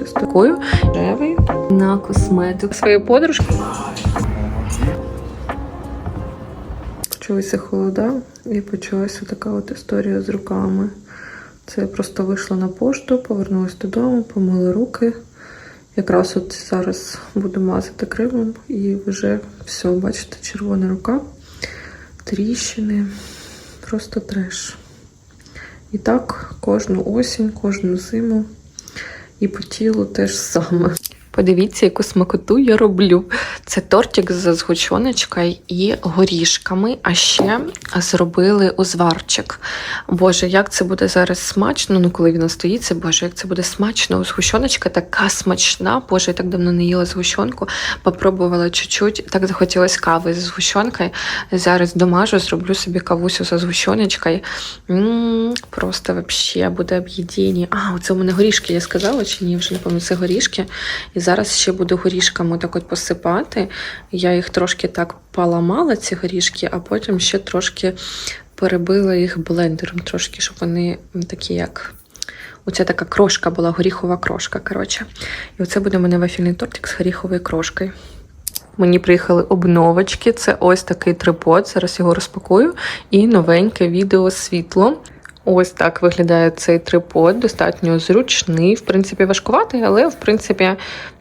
от з такою ревою на косметику своєї подружки. Почалися холода і почалася така от історія з руками. Це я просто вийшла на пошту, повернулася додому, помила руки. Якраз от зараз буду мазати кремом і вже все, бачите, червона рука, тріщини, просто треш. І так кожну осінь, кожну зиму. І по тілу теж саме. Подивіться, яку смакоту я роблю. Це тортик з згущеночкою і горішками, а ще зробили узварчик. Боже, як це буде зараз смачно, ну коли він настоїться, боже, як це буде смачно. Згущеночка така смачна. Боже, я так давно не їла згущенку. Попробувала чуть-чуть, так захотілося кави з згущенкою. Зараз домажу, зроблю собі кавусю зі згущеночкою. Просто вообще буде об'єднання. А, оце у мене горішки, я сказала, чи ні, вже не пам'ятаю, це горішки. І зараз ще буду горішками так от посипати. Я їх трошки так поламала, ці горішки, а потім ще трошки перебила їх блендером, трошки, щоб вони такі, як. Оця така крошка була, горіхова крошка. коротше. І оце буде у мене вафельний тортик з горіховою крошкою. Мені приїхали обновочки. Це ось такий трипод. Зараз його розпакую. І новеньке відео світло. Ось так виглядає цей трипод. Достатньо зручний, в принципі, важкуватий, але в принципі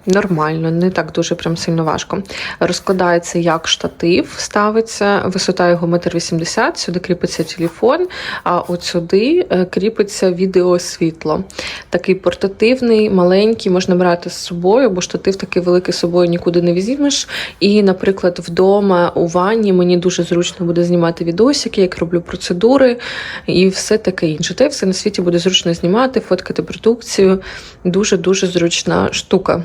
нормально, не так дуже прям сильно важко. Розкладається як штатив, ставиться, висота його 1,80 м, сюди кріпиться телефон, а от сюди е, кріпиться відеосвітло. Такий портативний, маленький, можна брати з собою, бо штатив такий великий з собою нікуди не візьмеш. І, наприклад, вдома у ванні мені дуже зручно буде знімати відосики, як роблю процедури і все таке інше. Й все на світі буде зручно знімати, фоткати продукцію. Дуже-дуже зручна штука.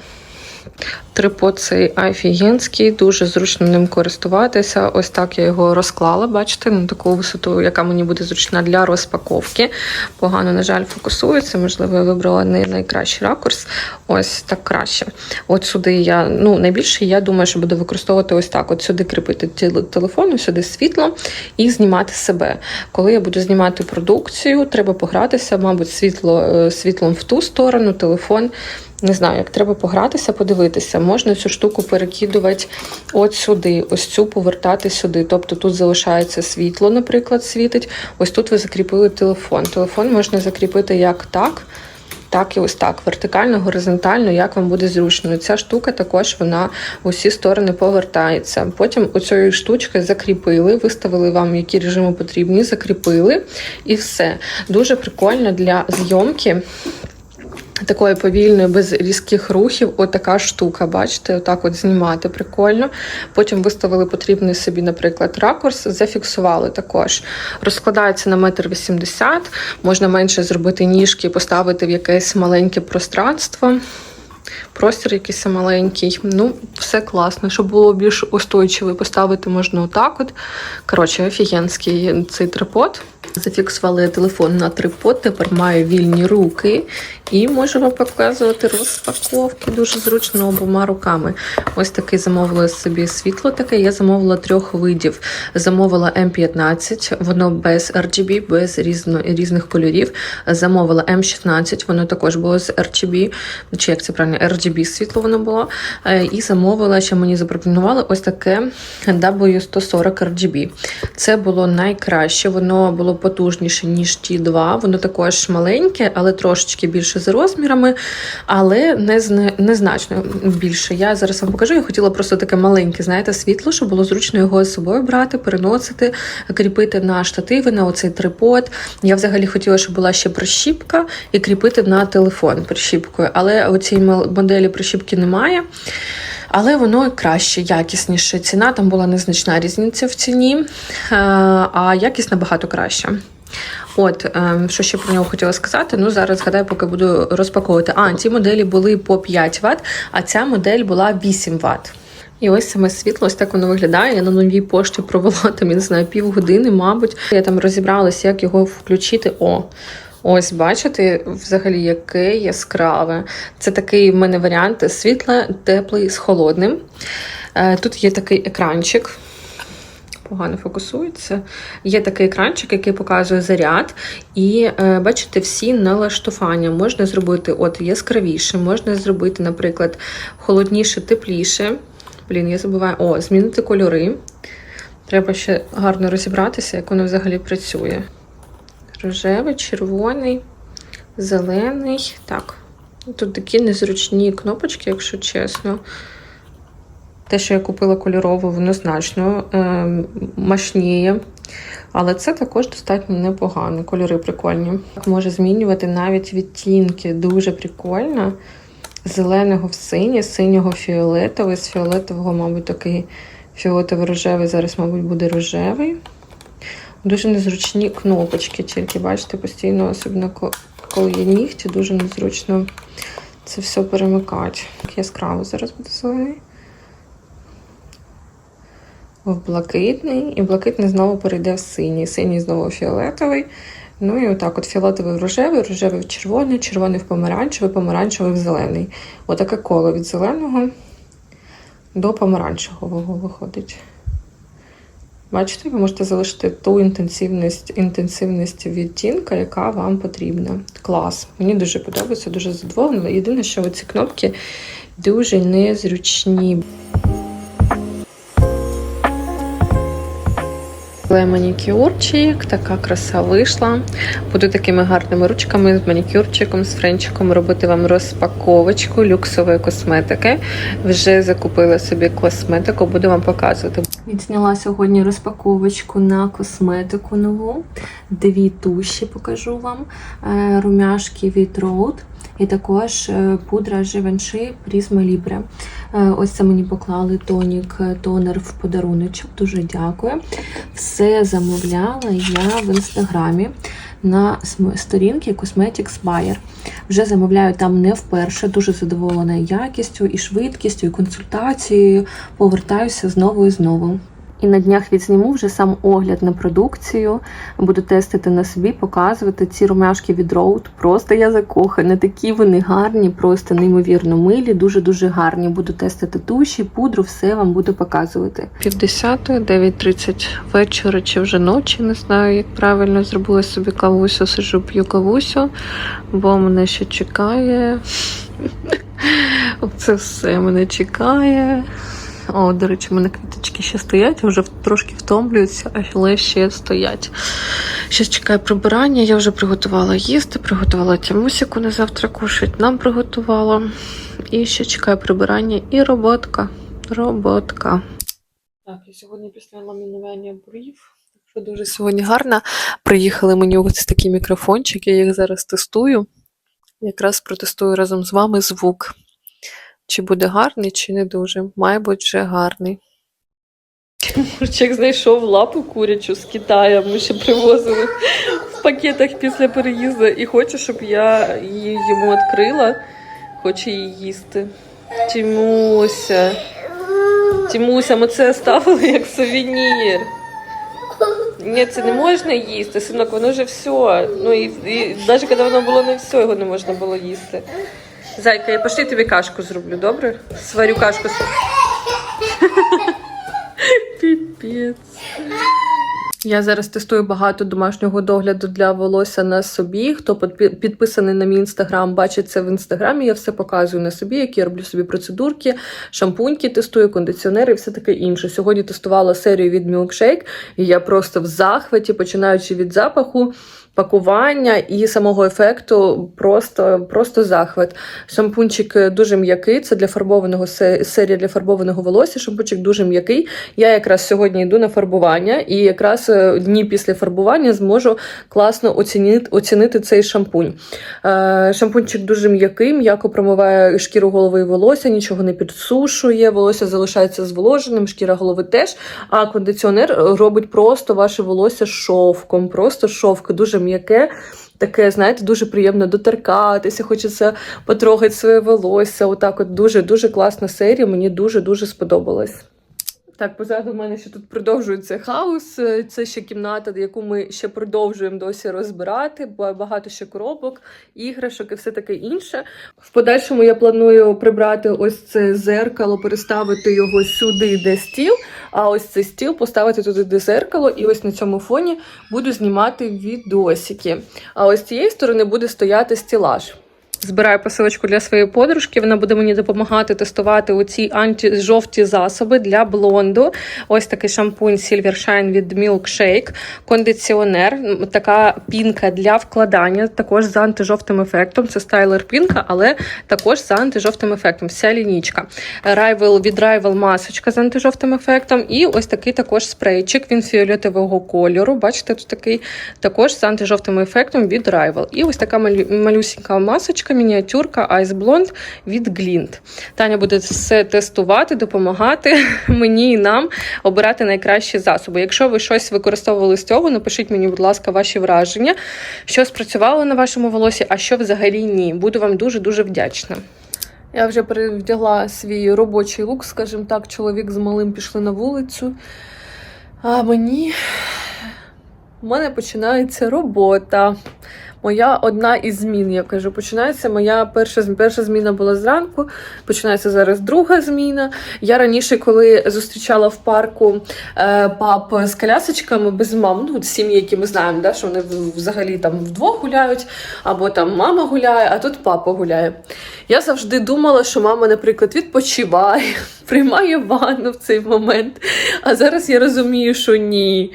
Трипод цей офігенський, дуже зручно ним користуватися. Ось так я його розклала, бачите, на таку висоту, яка мені буде зручна для розпаковки. Погано, на жаль, фокусується. Можливо, я вибрала не найкращий ракурс. Ось так краще. От сюди я, ну, найбільше я думаю, що буду використовувати ось так. От сюди кріпити телефон, сюди світло і знімати себе. Коли я буду знімати продукцію, треба погратися, мабуть, світло, е, світлом в ту сторону, телефон. Не знаю, як треба погратися, подивитися. Можна цю штуку перекидувати от сюди, ось цю повертати сюди. Тобто тут залишається світло, наприклад, світить. Ось тут ви закріпили телефон. Телефон можна закріпити як так, так і ось так, вертикально, горизонтально, як вам буде зручно. Ця штука також вона в усі сторони повертається. Потім оцією штучкою закріпили, виставили вам, які режими потрібні, закріпили і все. Дуже прикольно для зйомки. Такої повільної, без різких рухів, отака штука, бачите, отак от знімати прикольно. Потім виставили потрібний собі, наприклад, ракурс, зафіксували також. Розкладається на метр вісімдесят, можна менше зробити ніжки, поставити в якесь маленьке пространство. Простір якийсь маленький. Ну, все класно. Щоб було більш устойчиво, поставити можна отак. от. Коротше, офігенський цей трипод. Зафіксували телефон на трипод, тепер маю вільні руки і вам показувати розпаковки дуже зручно обома руками. Ось такий замовила собі світло таке. Я замовила трьох видів. Замовила М15, воно без RGB, без різно, різних кольорів. Замовила М16, воно також було з RGB, чи як це правильно, RGB світло воно було. Е, І замовила, що мені запропонували ось таке W140 RGB. Це було найкраще, воно було потужніше, ніж ті два. Воно також маленьке, але трошечки більше за розмірами, але не зна- незначно більше. Я зараз вам покажу. Я хотіла просто таке маленьке, знаєте, світло, щоб було зручно його з собою брати, переносити, кріпити на штативи, на оцей трипод. Я взагалі хотіла, щоб була ще прищіпка і кріпити на телефон прищіпкою, але у цій мел- моделі прищіпки немає. Але воно краще, якісніше. Ціна там була незначна різниця в ціні, е, а якість набагато краща. От, е, що ще про нього хотіла сказати. Ну, зараз згадаю, поки буду розпаковувати. А, ці моделі були по 5 Вт, а ця модель була 8 Вт. І ось саме світло, ось так воно виглядає. Я на новій пошті провела там, я не знаю, півгодини, мабуть. Я там розібралася, як його включити. О, Ось, бачите, взагалі, яке яскраве. Це такий в мене варіант світла, теплий з холодним. Е, Тут є такий екранчик. погано фокусується. Є такий екранчик, який показує заряд, і е, бачите, всі налаштування можна зробити от яскравіше, можна зробити, наприклад, холодніше, тепліше. Блін, я забуваю, о, змінити кольори. Треба ще гарно розібратися, як воно взагалі працює. Рожевий, червоний, зелений. Так. Тут такі незручні кнопочки, якщо чесно. Те, що я купила кольорову, воно значно е, мощніє. Але це також достатньо непогано. Кольори прикольні. Може змінювати навіть відтінки. Дуже прикольно. Зеленого в синє, синього фіолетовий, з фіолетового, мабуть, такий фіолетово-рожевий. Зараз, мабуть, буде рожевий. Дуже незручні кнопочки, тільки бачите, постійно, особливо коли є нігті, дуже незручно це все перемикати. Так яскраво зараз буде зелений. В блакитний, і блакитний знову перейде в синій. Синій знову фіолетовий. Ну і отак: от фіолетовий в рожевий, рожевий в червоний, червоний в помаранчевий, помаранчевий в зелений. Отаке коло від зеленого до помаранчевого виходить. Бачите, ви можете залишити ту інтенсивність, інтенсивність відтінка, яка вам потрібна. Клас. Мені дуже подобається, дуже задоволена. Єдине, що ці кнопки дуже незручні. Манікюрчик, така краса вийшла. Буду такими гарними ручками з манікюрчиком, з френчиком робити вам розпаковочку люксової косметики. Вже закупила собі косметику, буду вам показувати. Відзняла сьогодні розпаковочку на косметику нову. Дві туші покажу вам. Е, Румяшки від Rode. І також е, пудра Givenchy Prisma Libre. Е, Ось це мені поклали тонік, е, тонер в подаруночок. Дуже дякую. Все замовляла я в інстаграмі на сторінці Cosmetics Buyer. Вже замовляю там не вперше, дуже задоволена якістю, і швидкістю, і консультацією. Повертаюся знову і знову. І на днях відзніму вже сам огляд на продукцію. Буду тестити на собі, показувати ці румяшки від Rode. Просто я закохана. Такі вони гарні, просто неймовірно милі, дуже-дуже гарні. Буду тестити туші, пудру, все вам буду показувати. 50, 9.30 вечора чи вже ночі, не знаю, як правильно зробила собі кавусю, сижу, п'ю кавусю, бо мене ще чекає. Це все мене чекає. О, до речі, у мене квіточки ще стоять, вже трошки втомлюються, але ще стоять. Ще чекаю прибирання, я вже приготувала їсти, приготувала тямусіку на завтра кушать, нам приготувала. І ще чекаю прибирання і роботка. Роботка. Так, і сьогодні після ламінування брів. Дуже сьогодні гарно. Приїхали мені ось такі мікрофончики, я їх зараз тестую. Якраз протестую разом з вами звук. Чи буде гарний, чи не дуже. Має бути вже гарний. Мурчик знайшов лапу курячу з Китаю. Ми ще привозили в пакетах після переїзду і хоче, щоб я її йому відкрила. Хоче її їсти. Тімуся. Тімуся, ми це ставили як сувенір. Ні, це не можна їсти, синок, воно вже все. Ну і, і навіть коли воно було не все, його не можна було їсти. Зайка, я пошли тобі кашку зроблю, добре? Сварю кашку. Піпець. Я зараз тестую багато домашнього догляду для волосся на собі. Хто підписаний на мій інстаграм, бачить це в інстаграмі. Я все показую на собі, які я роблю собі процедурки, шампуньки тестую, кондиціонери і все таке інше. Сьогодні тестувала серію від Milkshake, і я просто в захваті, починаючи від запаху. Пакування і самого ефекту просто, просто захват. Шампунчик е, дуже м'який, це для фарбованого серія для фарбованого волосся. Шампунчик дуже м'який. Я якраз сьогодні йду на фарбування, і якраз е, дні після фарбування зможу класно оцінити, оцінити цей шампунь. Е, шампунчик дуже м'який, м'яко промиває шкіру голови і волосся, нічого не підсушує, волосся залишається зволоженим, шкіра голови теж. А кондиціонер робить просто ваше волосся шовком, просто шовк, дуже м'яке. Таке, знаєте, дуже приємно доторкатися, хочеться потрогати своє волосся. Отак, от дуже дуже класна серія. Мені дуже дуже сподобалась. Так, позаду в мене ще тут продовжується хаос. Е, Це ще кімната, яку ми ще продовжуємо досі розбирати. бо Багато ще коробок, іграшок і все таке інше. В подальшому я планую прибрати ось це зеркало, переставити його сюди, де стіл. А ось цей стіл поставити туди, де зеркало, і ось на цьому фоні буду знімати відосики. А ось з цієї сторони буде стояти стілаж. Збираю посилочку для своєї подружки. Вона буде мені допомагати тестувати оці антижовті засоби для блонду. Ось такий шампунь Silver Shine від Milkshake, кондиціонер, така пінка для вкладання, також з антижовтим ефектом. Це стайлер пінка, але також з антижовтим ефектом. Вся лінічка. Rival від Rival масочка з антижовтим ефектом. І ось такий також спрейчик. Він фіолетового кольору. Бачите, тут такий також з антижовтим ефектом від Rival. І ось така малю- малюсінька масочка, мініатюрка Ice Blonde від Glint. Таня буде все тестувати, допомагати мені і нам обирати найкращі засоби. Якщо ви щось використовували з цього, напишіть мені, будь ласка, ваші враження, що спрацювало на вашому волосі, а що взагалі ні. Буду вам дуже дуже вдячна. Я вже перевдягла свій робочий лук, скажімо так, чоловік з малим пішли на вулицю. А мені у мене починається робота. Моя одна із змін, я кажу, починається моя перша, перша зміна була зранку, починається зараз друга зміна. Я раніше, коли зустрічала в парку е, пап з колясочками без мам, ну, сім'ї, які ми знаємо, да, що вони взагалі там вдвох гуляють, або там мама гуляє, а тут папа гуляє. Я завжди думала, що мама, наприклад, відпочиває, приймає ванну в цей момент. А зараз я розумію, що ні.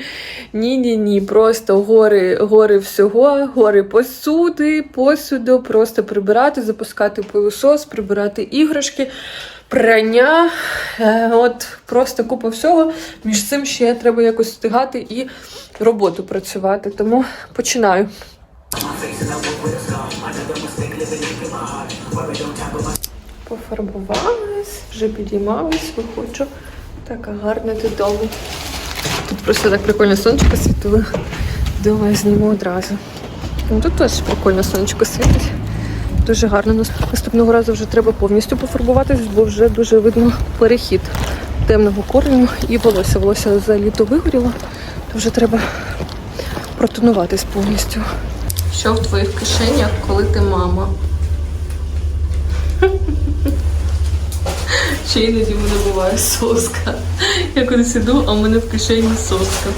Ні, ні, ні. Просто гори, гори всього, гори посуди, посуду, просто прибирати, запускати пилосос, прибирати іграшки, прання. Е, От просто купа всього. Між цим ще треба якось встигати і роботу працювати. Тому починаю. Пофарбувалась, вже підіймалась, виходжу. Така гарна додому. Тут просто так прикольно сонечко світило. Думаю, зніму одразу. Ну, тут теж прикольно сонечко світить. Дуже гарно. Наступного разу вже треба повністю пофарбуватись, бо вже дуже видно перехід темного кольору і волосся. Волосся за літо вигоріло, то вже треба протонуватись повністю. Що в твоїх кишенях, коли ти мама? Ще іноді мене буває соска. Я кудись іду, а в мене в кишені соска.